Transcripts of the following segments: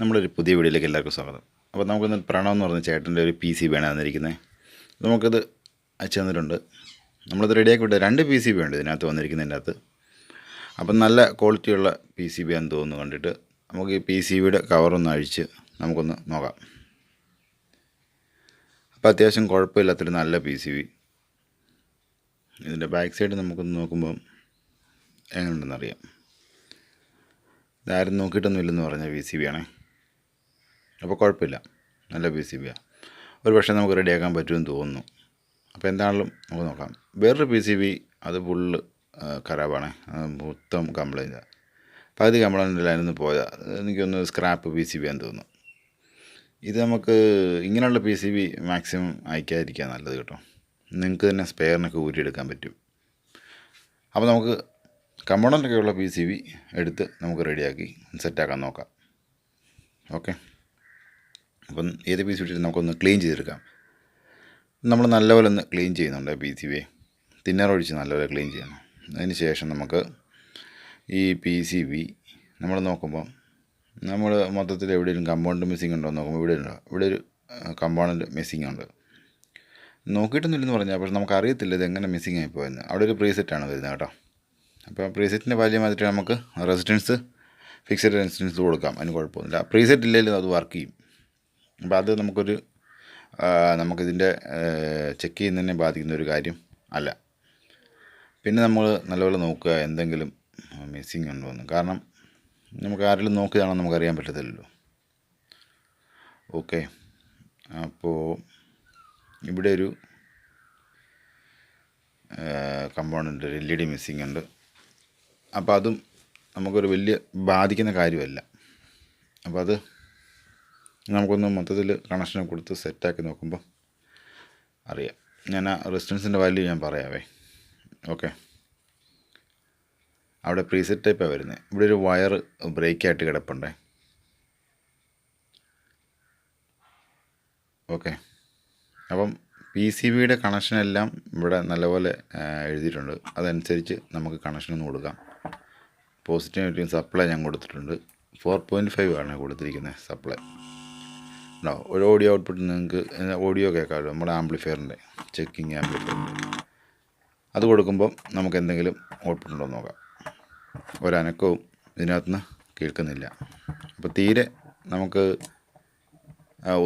നമ്മളൊരു പുതിയ വീഡിയോയിലേക്ക് എല്ലാവർക്കും സ്വാഗതം. അപ്പോൾ നമുക്കൊന്ന് പ്രണവ് എന്ന് പറഞ്ഞ ചേട്ടന്റെ ഒരു പി സി ബി ആണ് തന്നിരിക്കുന്നത് നമുക്കത് അയച്ചു തന്നിട്ടുണ്ട്. നമ്മളത് റെഡിയാക്കി വിട്ടത് രണ്ട് പി സി ബി ഉണ്ട് ഇതിനകത്ത് വന്നിരിക്കുന്നതിന്റെ അകത്ത് അപ്പം നല്ല ക്വാളിറ്റിയുള്ള പി സി ബി ആണെന്ന് തോന്നുന്നു കണ്ടിട്ട് നമുക്ക് ഈ പി സി ബിയുടെ കവറൊന്ന് അഴിച്ച് നമുക്കൊന്ന് നോക്കാം. അപ്പോൾ അത്യാവശ്യം കുഴപ്പമില്ലാത്തൊരു നല്ല പി സി ബി. ഇതിന്റെ ബാക്ക് സൈഡ് നമുക്കൊന്ന് നോക്കുമ്പം എങ്ങനെയുണ്ടെന്നറിയാം ഇതാരും നോക്കിയിട്ടൊന്നുമില്ലെന്ന് പറഞ്ഞ പി സി ബി ആണേ. അപ്പോൾ കുഴപ്പമില്ല. നല്ല പി സി ബിയാണ് ഒരു പക്ഷേ നമുക്ക് റെഡിയാക്കാൻ പറ്റുമെന്ന് തോന്നുന്നു. അപ്പോൾ എന്താണെങ്കിലും നമുക്ക് നോക്കാം. വേറൊരു പി സി ബി അത് ഫുള്ള് ഖരാബാണ്. മൊത്തം കംപ്ലൈന്റ് പകുതി അതിനൊന്ന് പോയാൽ എനിക്കൊന്ന് സ്ക്രാപ്പ് പി സി ബി ആണെന്ന് തോന്നുന്നു. ഇത് നമുക്ക് ഇങ്ങനെയുള്ള പി സി ബി മാക്സിമം അയക്കാതിരിക്കുക നല്ലത് കേട്ടോ. നിങ്ങൾക്ക് തന്നെ സ്പെയറിനൊക്കെ ഊരിയെടുക്കാൻ പറ്റും. അപ്പോൾ നമുക്ക് കമ്പോണന്റൊക്കെയുള്ള പി സി ബി എടുത്ത് നമുക്ക് റെഡിയാക്കി സെറ്റാക്കാൻ നോക്കാം. ഓക്കെ അപ്പം ഏത് പി സി ഇട്ടിട്ട് നമുക്കൊന്ന് ക്ലീൻ ചെയ്തെടുക്കാം. നമ്മൾ നല്ലപോലെ ഒന്ന് ക്ലീൻ ചെയ്യുന്നുണ്ട് പി സി ബി. തിന്നറൊഴിച്ച് നല്ലപോലെ ക്ലീൻ ചെയ്യണം. അതിന് ശേഷം നമുക്ക് ഈ പി സി ബി നമ്മൾ നോക്കുമ്പം നമ്മൾ മൊത്തത്തിൽ എവിടെയെങ്കിലും കമ്പൗണ്ട് മിസ്സിംഗ് ഉണ്ടോ എന്ന് നോക്കുമ്പോൾ ഇവിടെ ഉണ്ടോ. ഇവിടെ ഒരു കമ്പൗണ്ട് മിസ്സിംഗ് ഉണ്ട്. നോക്കിയിട്ടൊന്നുമില്ലെന്ന് പറഞ്ഞാൽ പക്ഷെ നമുക്ക് അറിയത്തില്ല ഇത് എങ്ങനെ മിസ്സിങ് ആയി പോയെന്ന്. അവിടെ ഒരു പ്രീസെറ്റാണ് വരുന്നത് കേട്ടോ. അപ്പോൾ പ്രീസെറ്റിന്റെ വലിയ മാതിരി നമുക്ക് റെസിഡൻസ് ഫിക്സഡ് റെസിഡൻസ് കൊടുക്കാം. അതിന് കുഴപ്പമൊന്നുമില്ല. പ്രീസെറ്റ് ഇല്ലെങ്കിലും അത് വർക്ക് ചെയ്യും. അപ്പോൾ അത് നമുക്കൊരു നമുക്കിതിന്റെ ചെക്ക് ചെയ്യുന്നതിനെ ബാധിക്കുന്ന ഒരു കാര്യം അല്ല. പിന്നെ നമ്മൾ നല്ലപോലെ നോക്കുക എന്തെങ്കിലും മിസ്സിങ് ഉണ്ടോ എന്ന്. കാരണം നമുക്ക് ആരെങ്കിലും നോക്കിയതാണോ നമുക്കറിയാൻ പറ്റത്തില്ലല്ലോ. ഓക്കെ അപ്പോൾ ഇവിടെ ഒരു കമ്പോണന്റ് ഒരു എൽ ഇ ഡി മിസ്സിങ് ഉണ്ട്. അപ്പോൾ അതും നമുക്കൊരു വലിയ ബാധിക്കുന്ന കാര്യമല്ല. അപ്പോൾ അത് നമുക്കൊന്ന് മൊത്തത്തിൽ കണക്ഷൻ കൊടുത്ത് സെറ്റാക്കി നോക്കുമ്പോൾ അറിയാം. ഞാൻ ആ റെസിസ്റ്റൻസിന്റെ വാല്യൂ ഞാൻ പറയാവേ. ഓക്കെ അവിടെ പ്രീസെറ്റ് ടൈപ്പാണ് വരുന്നത് ഇവിടെ ഒരു വയർ ബ്രേക്കായിട്ട് കിടപ്പുണ്ടേ. ഓക്കെ അപ്പം പി സി ബിയുടെ കണക്ഷനെല്ലാം ഇവിടെ നല്ലപോലെ എഴുതിയിട്ടുണ്ട്. അതനുസരിച്ച് നമുക്ക് കണക്ഷൻ ഒന്ന് കൊടുക്കാം. പോസിറ്റീവ് സപ്ലൈ ഞാൻ കൊടുത്തിട്ടുണ്ട്. ഫോർ പോയിന്റ് ഫൈവ് ആണ് കൊടുത്തിരിക്കുന്നത് സപ്ലൈ ഉണ്ടോ ഒരു ഓഡിയോ ഔട്ട്പുട്ട് നിങ്ങൾക്ക് ഓഡിയോ കേൾക്കാമല്ലോ നമ്മുടെ ആംപ്ലിഫയറിന്റെ ചെക്കിങ് ആംപ്ലിഫയർ അത് കൊടുക്കുമ്പോൾ നമുക്ക് എന്തെങ്കിലും ഔട്ട്പുട്ട് ഉണ്ടോ നോക്കാം. ഒരനക്കവും ഇതിനകത്തുനിന്ന് കേൾക്കുന്നില്ല. അപ്പോൾ തീരെ നമുക്ക്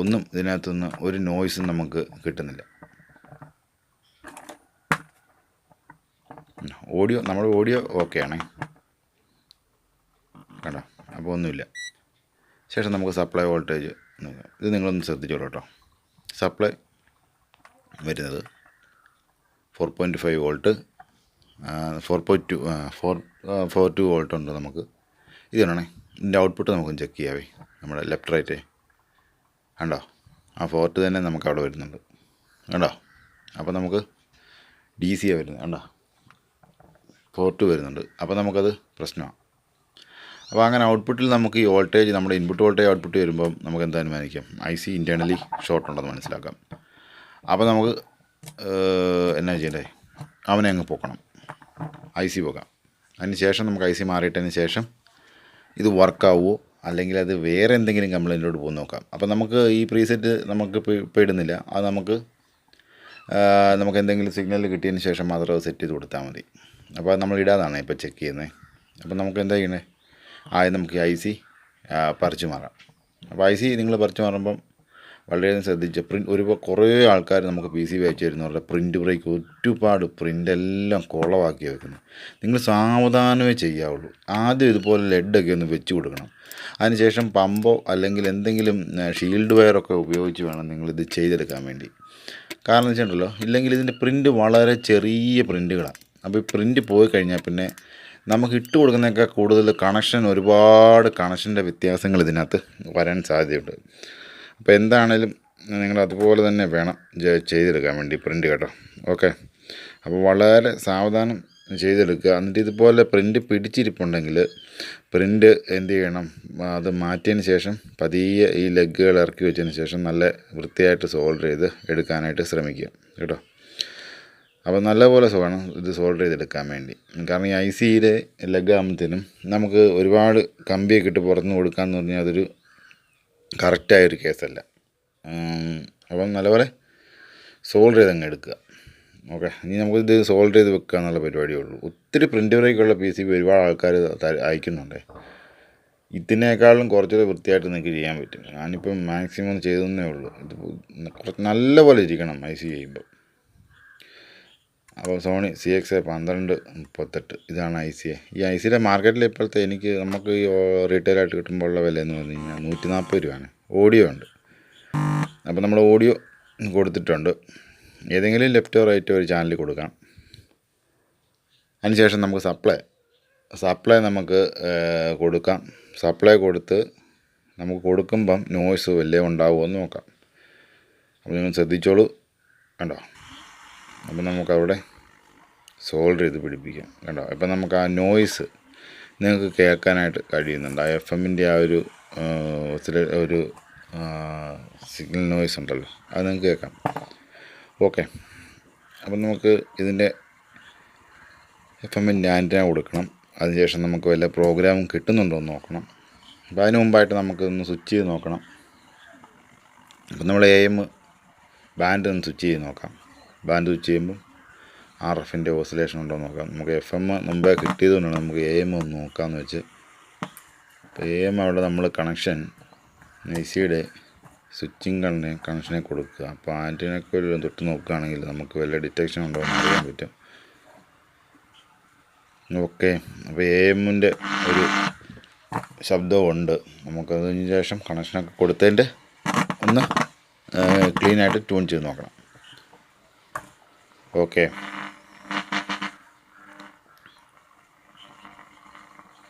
ഒന്നും ഇതിനകത്തുനിന്ന് ഒരു നോയിസും നമുക്ക് കിട്ടുന്നില്ല. ഓഡിയോ നമ്മുടെ ഓഡിയോ ഓക്കെ ആണേ. കണ്ടോ? അപ്പോൾ ഒന്നുമില്ല. ശേഷം നമുക്ക് സപ്ലൈ വോൾട്ടേജ് ഇത് നിങ്ങളൊന്ന് ശ്രദ്ധിച്ചോളൂ കേട്ടോ സപ്ലൈ വരുന്നത് four point five volt four point two four four two volt ഉണ്ട് നമുക്ക്. ഇത് വേണേ ഇതിന്റെ ഔട്ട്പുട്ട് നമുക്കൊന്ന് ചെക്ക് ചെയ്യാവേ നമ്മുടെ ലെഫ്റ്റ് റൈറ്റ് കണ്ടോ? ആ ഫോർട്ട് തന്നെ നമുക്ക് അവിടെ വരുന്നുണ്ട്. കണ്ടോ? അപ്പോൾ നമുക്ക് ഡി സി വരുന്നത്. കണ്ടോ? ഫോർട്ട് വരുന്നുണ്ട്. അപ്പോൾ നമുക്കത് പ്രശ്നമാണ് അപ്പോൾ അങ്ങനെ ഔട്ട്പുട്ടിൽ നമുക്ക് ഈ വോൾട്ടേജ് നമ്മുടെ ഇൻപുട്ട് വോൾട്ടേജ് ഔട്ട്പുട്ട് വരുമ്പം നമുക്ക് എന്താ അനുമാനിക്കാം? ഐ സി ഇന്റേർണലി ഷോർട്ട് ഉണ്ടെന്ന് മനസ്സിലാക്കാം. അപ്പോൾ നമുക്ക് എന്നാ ചെയ്യണ്ടേ? അവനെ അങ്ങ് പോക്കണം. ഐ സി പോകാം അതിന് ശേഷം നമുക്ക് ഐ സി മാറിയിട്ടതിന് ശേഷം ഇത് വർക്കാവുമോ അല്ലെങ്കിൽ അത് വേറെ എന്തെങ്കിലും കംപ്ലൈന്റിലോട്ട് പോകുന്ന നോക്കാം. അപ്പോൾ നമുക്ക് ഈ പ്രീസെറ്റ് നമുക്ക് ഇപ്പോൾ ഇടുന്നില്ല അത് നമുക്ക് നമുക്ക് എന്തെങ്കിലും സിഗ്നൽ കിട്ടിയതിന് ശേഷം മാത്രം അത് സെറ്റ് ചെയ്ത് കൊടുത്താൽ മതി. അപ്പോൾ നമ്മൾ ഇടാതാണ് ഇപ്പോൾ ചെക്ക് ചെയ്യുന്നത്. അപ്പോൾ നമുക്ക് എന്താ ചെയ്യണേ ആദ്യം നമുക്ക് ഐ സി പറിച്ചു മാറാം. അപ്പോൾ ഐ സി നിങ്ങൾ പറിച്ചു മാറുമ്പം വളരെയധികം ശ്രദ്ധിച്ച് പ്രിന്റ് ഒരു കുറേ ആൾക്കാർ നമുക്ക് പി സി വെച്ച് തരുന്നവരുടെ പ്രിന്റ് ബ്രേക്ക് ഒരുപാട് പ്രിന്റ് എല്ലാം കുളവാക്കി വെക്കുന്നു നിങ്ങൾ സാവധാനമേ ചെയ്യാവുള്ളൂ. ആദ്യം ഇതുപോലെ ലെഡൊക്കെ ഒന്ന് വെച്ച് കൊടുക്കണം. അതിനുശേഷം പമ്പോ അല്ലെങ്കിൽ എന്തെങ്കിലും ഷീൽഡ് വയറൊക്കെ ഉപയോഗിച്ച് വേണം നിങ്ങളിത് ചെയ്തെടുക്കാൻ വേണ്ടി. കാരണം വെച്ചിട്ടുണ്ടല്ലോ ഇല്ലെങ്കിൽ ഇതിന്റെ പ്രിന്റ് വളരെ ചെറിയ പ്രിന്റുകളാണ് അപ്പോൾ ഈ പ്രിന്റ് പോയി കഴിഞ്ഞാൽ പിന്നെ നമുക്ക് ഇട്ട് കൊടുക്കുന്നതിനേക്കാൾ കൂടുതൽ കണക്ഷൻ ഒരുപാട് കണക്ഷന്റെ വ്യത്യാസങ്ങൾ ഇതിനകത്ത് വരാൻ സാധ്യതയുണ്ട്. അപ്പോൾ എന്താണേലും നിങ്ങൾ അതുപോലെ തന്നെ വേണം ചെയ്തെടുക്കാൻ വേണ്ടി പ്രിന്റ് കേട്ടോ. ഓക്കെ അപ്പോൾ വളരെ സാവധാനം ചെയ്തെടുക്കുക. എന്നിട്ട് ഇതുപോലെ പ്രിന്റ് പിടിച്ചിരിപ്പുണ്ടെങ്കിൽ പ്രിന്റ് എന്ത് ചെയ്യണം? അത് മാറ്റിയതിന് ശേഷം പതിയെ ഈ ലെഗുകൾ ഇറക്കി വെച്ചതിന് ശേഷം നല്ല വൃത്തിയായിട്ട് സോൾഡർ ചെയ്ത് എടുക്കാനായിട്ട് ശ്രമിക്കുക. കേട്ടോ. അപ്പോൾ നല്ലപോലെ വേണം ഇത് സോൾഡർ ചെയ്തെടുക്കാൻ വേണ്ടി. കാരണം ഈ ഐ സിയിലെ ലെഗ് ആകുമ്പോഴത്തേനും നമുക്ക് ഒരുപാട് കമ്പിയൊക്കെ ഇട്ട് പുറത്തുനിന്ന് കൊടുക്കാമെന്ന് പറഞ്ഞാൽ അതൊരു കറക്റ്റായൊരു കേസല്ല അപ്പം നല്ലപോലെ സോൾഡർ ചെയ്ത് അങ്ങ് എടുക്കുക. ഓക്കെ ഇനി നമുക്ക് ഇത് സോൾഡർ ചെയ്ത് വെക്കുക എന്നുള്ള പരിപാടിയേ ഉള്ളൂ. ഒത്തിരി പ്രിന്റ് ബ്രേക്കുള്ള പി സി ഒരുപാട് ആൾക്കാർ അയക്കുന്നുണ്ട്. ഇതിനേക്കാളും കുറച്ചുകൂടെ വൃത്തിയായിട്ട് നിങ്ങൾക്ക് ചെയ്യാൻ പറ്റും. ഞാനിപ്പം മാക്സിമം ചെയ്തെന്നേ ഉള്ളൂ. ഇത് കുറച്ച് നല്ലപോലെ ഇരിക്കണം ഐ സി ചെയ്യുമ്പോൾ. അപ്പോൾ സോണി സി എക്സ് എ പന്ത്രണ്ട് മുപ്പത്തെട്ട്. ഇതാണ് ഐ സി എ ഈ ഐ സിയുടെ മാർക്കറ്റിൽ ഇപ്പോഴത്തെ എനിക്ക് നമുക്ക് ഈ റീറ്റെയിലായിട്ട് കിട്ടുമ്പോൾ ഉള്ള വില എന്ന് പറഞ്ഞു കഴിഞ്ഞാൽ നൂറ്റി നാൽപ്പത് രൂപയാണ്. ഓഡിയോ ഉണ്ട്. അപ്പോൾ നമ്മൾ ഓഡിയോ കൊടുത്തിട്ടുണ്ട്. ഏതെങ്കിലും ലെഫ്റ്റോ റൈറ്റോ ഒരു ചാനലിൽ കൊടുക്കാം അതിനുശേഷം നമുക്ക് സപ്ലൈ സപ്ലൈ നമുക്ക് കൊടുക്കാം. സപ്ലൈ കൊടുത്ത് നമുക്ക് കൊടുക്കുമ്പം നോയ്സ് വല്ലതും ഉണ്ടാവുമോ എന്ന് നോക്കാം. അപ്പോൾ നിങ്ങൾ ശ്രദ്ധിച്ചോളൂ. കണ്ടോ? അപ്പോൾ നമുക്കവിടെ സോൾഡർ ചെയ്ത് പിടിപ്പിക്കാം. കണ്ടോ? ഇപ്പം നമുക്ക് ആ നോയ്സ് നിങ്ങൾക്ക് കേൾക്കാനായിട്ട് കഴിയുന്നുണ്ട്. ആ എഫ് എമ്മിന്റെ ആ ഒരു ഒരു സിഗ്നൽ നോയ്സ് ഉണ്ടല്ലോ. അത് നിങ്ങൾക്ക് കേൾക്കാം. ഓക്കെ അപ്പം നമുക്ക് ഇതിന്റെ എഫ് എമ്മിന്റെ ആന്റിന കൊടുക്കണം. അതിനുശേഷം നമുക്ക് വല്ല പ്രോഗ്രാമും കിട്ടുന്നുണ്ടോ എന്ന് നോക്കണം. അപ്പോൾ അതിന് മുമ്പായിട്ട് നമുക്ക് ഒന്ന് സ്വിച്ച് ചെയ്ത് നോക്കണം. അപ്പം നമ്മൾ എ എം ബാൻഡ് ഒന്ന് സ്വിച്ച് ചെയ്ത് നോക്കാം. ബാൻഡ് സ്വിച്ച് ചെയ്യുമ്പോൾ ആർ എഫിന്റെ ഓസിലേഷൻ ഉണ്ടോ നോക്കാം. നമുക്ക് എഫ് എം മുമ്പേ കിട്ടിയതുകൊണ്ടാണ് നമുക്ക് എ എം ഒന്ന് നോക്കാമെന്ന് വെച്ച്. അപ്പോൾ എ എം അവിടെ നമ്മൾ കണക്ഷൻ ഐ സിയുടെ സ്വിച്ചിങ് കണ്ണിന് കണക്ഷനെ കൊടുക്കുക. അപ്പോൾ ആന്റിനൊക്കെ ഒരു തൊട്ട് നോക്കുകയാണെങ്കിൽ നമുക്ക് വല്ല ഡിറ്റക്ഷൻ ഉണ്ടോ എന്ന് അറിയാൻ പറ്റും. ഓക്കെ അപ്പോൾ എ എമ്മിന്റെ ഒരു ശബ്ദമുണ്ട് നമുക്കതിന് ശേഷം കണക്ഷനൊക്കെ കൊടുത്തതിന്റെ ഒന്ന് ക്ലീനായിട്ട് ട്യൂൺ ചെയ്ത് നോക്കണം. ഓക്കെ.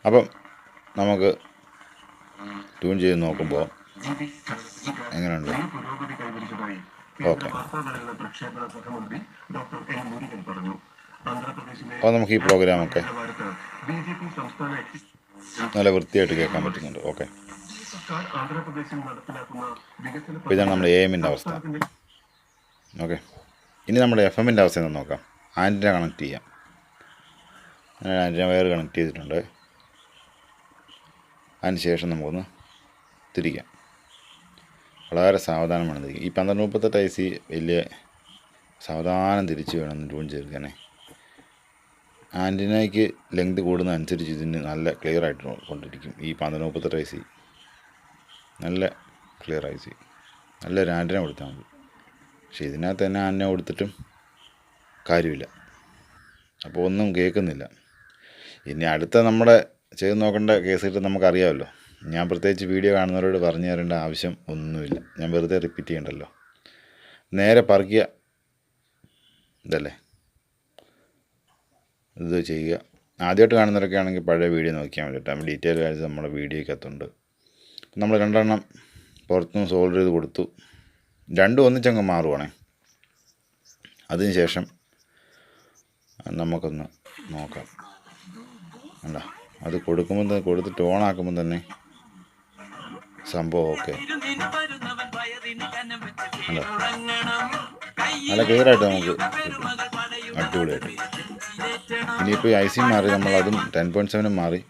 അപ്പം നമുക്ക് ട്യൂൺ ചെയ്ത് നോക്കുമ്പോൾ എങ്ങനെയുണ്ട്? ഓക്കെ. അപ്പോൾ നമുക്ക് ഈ പ്രോഗ്രാമൊക്കെ നല്ല വൃത്തിയായിട്ട് കേൾക്കാൻ പറ്റുന്നുണ്ട്. ഓക്കെ. ഇതാണ് നമ്മുടെ എ എമ്മിന്റെ അവസ്ഥ. ഓക്കെ. ഇനി നമ്മുടെ എഫ് എമ്മിന്റെ അവസ്ഥ ഒന്ന് നോക്കാം. ആന്റിന കണക്ട് ചെയ്യാം. അങ്ങനെ ആന്റിന വയർ കണക്ട് ചെയ്തിട്ടുണ്ട്. അതിന് ശേഷം നമുക്കൊന്ന് തിരിക്കാം. വളരെ സാവധാനം വേണം തിരിക്കുക ഈ പന്ത്രണ്ട് മുപ്പത്തെട്ട് ഐ സി വലിയ സാവധാനം തിരിച്ച് വേണം ട്യൂൺ ചേർക്കാനേ. ആന്റിനയ്ക്ക് ലെങ്ത് കൂടുന്ന അനുസരിച്ച് ഇതിന് നല്ല ക്ലിയർ ആയിട്ട് കൊണ്ടിരിക്കും. ഈ പന്ത്രണ്ട് മുപ്പത്തെട്ട് ഐ സി നല്ല ക്ലിയർ ഐ സി നല്ലൊരു ആന്റിന കൊടുത്താൽ മതി. പക്ഷെ ഇതിനകത്ത് തന്നെ ആന കൊടുത്തിട്ടും കാര്യമില്ല. അപ്പോൾ ഒന്നും കേൾക്കുന്നില്ല. ഇനി അടുത്ത നമ്മുടെ ചെയ്ത് നോക്കേണ്ട കേസ് കിട്ടും നമുക്കറിയാമല്ലോ. ഞാൻ പ്രത്യേകിച്ച് വീഡിയോ കാണുന്നവരോട് പറഞ്ഞു തരേണ്ട ആവശ്യം ഒന്നുമില്ല. ഞാൻ വെറുതെ റിപ്പീറ്റ് ചെയ്യണ്ടല്ലോ. നേരെ പറിക്കുക. ഇതല്ലേ? ഇത് ചെയ്യുക. ആദ്യമായിട്ട് കാണുന്നവരൊക്കെ ആണെങ്കിൽ പഴയ വീഡിയോ നോക്കിയാൽ മതി കേട്ടോ. ഡീറ്റെയിൽ കാര്യം നമ്മുടെ വീഡിയോയ്ക്കകത്തുണ്ട്. നമ്മൾ രണ്ടെണ്ണം പുറത്തുനിന്ന് സോൾവ് ചെയ്ത് കൊടുത്തു. രണ്ടും ഒന്നിച്ചങ്ങ് മാറുവാണേ. അതിന് ശേഷം നമുക്കൊന്ന് നോക്കാം. അല്ല അത് കൊടുക്കുമ്പോൾ തന്നെ കൊടുത്തിട്ട് ഓണാക്കുമ്പോൾ തന്നെ സംഭവം ഓക്കെ അല്ല നല്ല ക്ലിയറായിട്ട് നമുക്ക് അടിപൊളിയായിട്ട്. ഇനിയിപ്പോൾ ഐ സി മാറി നമ്മൾ അതും ടെൻ പോയിന്റ് സെവനും മാറി.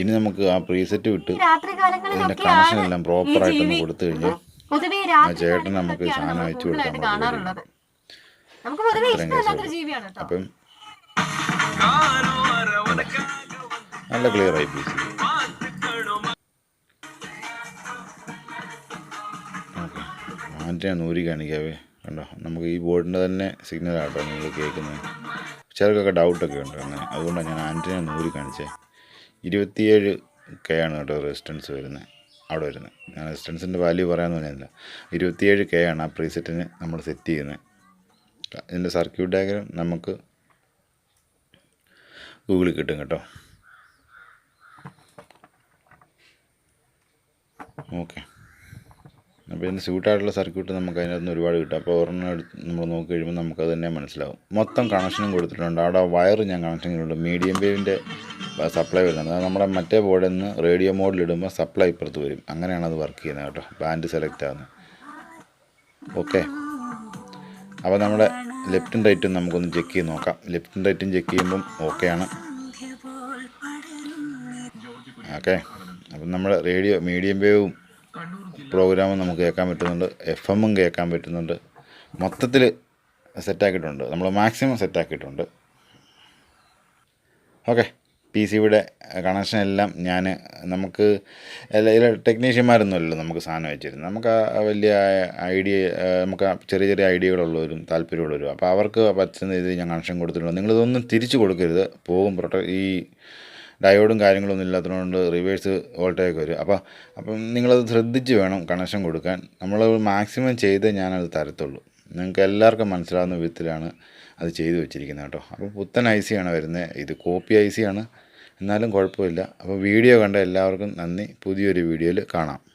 ഇനി നമുക്ക് ആ പ്രീസെറ്റ് വിട്ട് ഇതിന്റെ കണക്ഷൻ എല്ലാം പ്രോപ്പറായിട്ടൊന്ന് കൊടുത്തു കഴിഞ്ഞാൽ പൊതുവെ ചേട്ടൻ നമുക്ക് സാധനം അയച്ചു കൊടുക്കാൻ കാണാറുള്ളത്. നമുക്ക് പൊതുവെ ഇത്രയും ഇഷ്ടമല്ലാത്തൊരു കേസുകൾ. ജീവിയാണ് അപ്പം നല്ല ക്ലിയർ ആയി പി മാറ്റാൻ നൂരി കാണിക്കാവേ. കണ്ടോ? നമുക്ക് ഈ ബോർഡിന്റെ തന്നെ സിഗ്നൽ ആട്ടോ നിങ്ങൾ കേൾക്കുന്നത്. ചിലർക്കൊക്കെ ഡൗട്ടൊക്കെ ഉണ്ട്. അങ്ങനെ അതുകൊണ്ടാണ് ഞാൻ ആന്റിനെ നൂരി കാണിച്ചേ. ഇരുപത്തിയേഴ് കെ ആണ് കേട്ടോ റെസിസ്റ്റൻസ് വരുന്നത്. അവിടെ വരുന്നത്. ഞാൻ റെസിസ്റ്റൻസിന്റെ വാല്യൂ പറയാമെന്ന് പറഞ്ഞില്ല. ഇരുപത്തിയേഴ് കെ ആണ് ആ പ്രീസെറ്റിന് നമ്മൾ സെറ്റ് ചെയ്യുന്നത്. ഇതിന്റെ സർക്യൂട്ട് ഡയഗ്രാം നമുക്ക് ഗൂഗിളിൽ കിട്ടും കേട്ടോ. ഓക്കെ അപ്പോൾ ഇതിന് സ്യൂട്ടായിട്ടുള്ള സർക്യൂട്ട് നമുക്ക് അതിനകത്ത് നിന്ന് ഒരുപാട് കിട്ടും. അപ്പോൾ ഒരെണ്ണം എടുത്ത് നമ്മൾ നോക്കി കഴിയുമ്പോൾ നമുക്കത് തന്നെ മനസ്സിലാവും. മൊത്തം കണക്ഷനും കൊടുത്തിട്ടുണ്ട്. അവിടെ വയർ ഞാൻ കണക്ഷൻ ചെയ്തിട്ടുണ്ട്. മീഡിയം വേവിന്റെ സപ്ലൈ വരുന്നുണ്ട് അത് നമ്മുടെ മറ്റേ ബോർഡിൽ നിന്ന് റേഡിയോ മോഡിലിടുമ്പോൾ സപ്ലൈ ഇപ്പുറത്ത് വരും. അങ്ങനെയാണ് അത് വർക്ക് ചെയ്യുന്നത് കേട്ടോ. ബാൻഡ് സെലക്ട് ആകുന്നത് ഓക്കെ അപ്പോൾ നമ്മുടെ ലെഫ്റ്റും റൈറ്റും നമുക്കൊന്ന് ചെക്ക് ചെയ്ത് നോക്കാം. ലെഫ്റ്റും റൈറ്റും ചെക്ക് ചെയ്യുമ്പം ഓക്കെയാണ് ഓക്കെ അപ്പം നമ്മുടെ റേഡിയോ മീഡിയം വേവും പ്രോഗ്രാമും നമുക്ക് കേൾക്കാൻ പറ്റുന്നുണ്ട്. എഫ് എമ്മും കേൾക്കാൻ പറ്റുന്നുണ്ട്. മൊത്തത്തിൽ സെറ്റാക്കിയിട്ടുണ്ട് നമ്മൾ മാക്സിമം സെറ്റാക്കിയിട്ടുണ്ട് ഓക്കെ പി സിയുടെ കണക്ഷൻ എല്ലാം ഞാൻ നമുക്ക് എല്ലാ ടെക്നീഷ്യന്മാരൊന്നുമല്ലല്ലോ നമുക്ക് സാധനം വെച്ചിരുന്നത്. നമുക്ക് ആ വലിയ ഐഡിയ നമുക്ക് ചെറിയ ചെറിയ ഐഡിയകളുള്ളവരും താല്പര്യമുള്ളവരും. അപ്പോൾ അവർക്ക് പറ്റുന്ന രീതിയിൽ ഞാൻ കണക്ഷൻ കൊടുത്തിട്ടുണ്ട്. നിങ്ങളിതൊന്നും തിരിച്ചു കൊടുക്കരുത്. പോകും പ്രൊട്ട ഈ ഡയോഡും കാര്യങ്ങളൊന്നും ഇല്ലാത്തതുകൊണ്ട് റിവേഴ്സ് വോൾട്ടേജ് വരും. അപ്പോൾ അപ്പം നിങ്ങളത് ശ്രദ്ധിച്ച് വേണം കണക്ഷൻ കൊടുക്കാൻ. നമ്മൾ മാക്സിമം ചെയ്ത് ഞാനത് തരത്തുള്ളൂ. നിങ്ങൾക്ക് എല്ലാവർക്കും മനസ്സിലാവുന്ന വിധത്തിലാണ് അത് ചെയ്തു വെച്ചിരിക്കുന്നത് കേട്ടോ. അപ്പോൾ പുത്തൻ ഐ സി ആണ് വരുന്നത്. ഇത് കോപ്പി ഐ സി ആണ്. എന്നാലും കുഴപ്പമില്ല. അപ്പോൾ വീഡിയോ കണ്ട എല്ലാവർക്കും നന്ദി. പുതിയൊരു വീഡിയോയിൽ കാണാം.